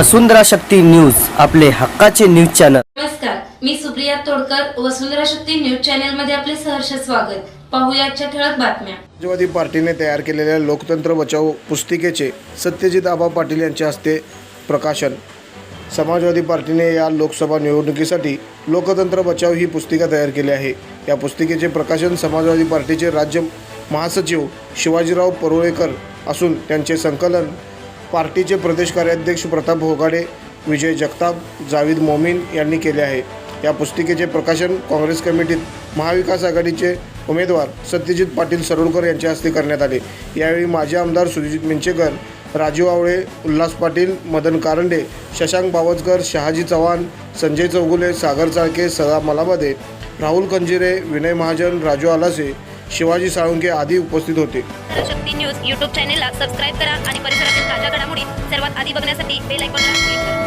वसुंधरा Shakti news आपले हक्काचे news channel. नमस्कार मी सुप्रिया तोडकर वसुंधरा शक्ती न्यूज चॅनलमध्ये आपले सहर्ष स्वागत. पाहूया आजच्या ठळक बातम्या. समाजवादी पार्टीने तयार केलेल्या लोकतंत्र बचाव पुस्तिकेचे सत्यजित आबा पाटील यांच्या हस्ते प्रकाशन. समाजवादी पार्टीने या लोकसभा निवडणुकीसाठी लोकतंत्र बचाव ही पुस्तिका तयार केली आहे. या पुस्तिकेचे प्रकाशन समाजवादी पार्टीचे राज्य महासचिव शिवाजीराव परुळेकर असून त्यांचे संकलन पार्टीचे प्रदेश कार्याध्यक्ष प्रताप होगाडे विजय जगताप जावीद मोमीन यांनी केले आहे. या पुस्तिकेचे प्रकाशन काँग्रेस कमिटीत महाविकास आघाडीचे उमेदवार सत्यजित पाटील सरोडकर यांच्या हस्ते करण्यात आले. यावेळी माजी आमदार सुजित मिंचेकर राजू आवळे उल्हास पाटील मदन कारंडे शशांक बावचकर शहाजी चव्हाण संजय चौगुले सागर चाळके सदा मलाबादे राहुल कंजिरे विनय महाजन राजू आलासे शिवाजी साळुंके आदी उपस्थित होते. शक्ती न्यूज यूट्यूब चॅनेलला सबस्क्राईब करा आणि परिसरातील ताज्या घडामोडी सर्वात आधी बघण्यासाठी बेल आयकॉनला क्लिक करा.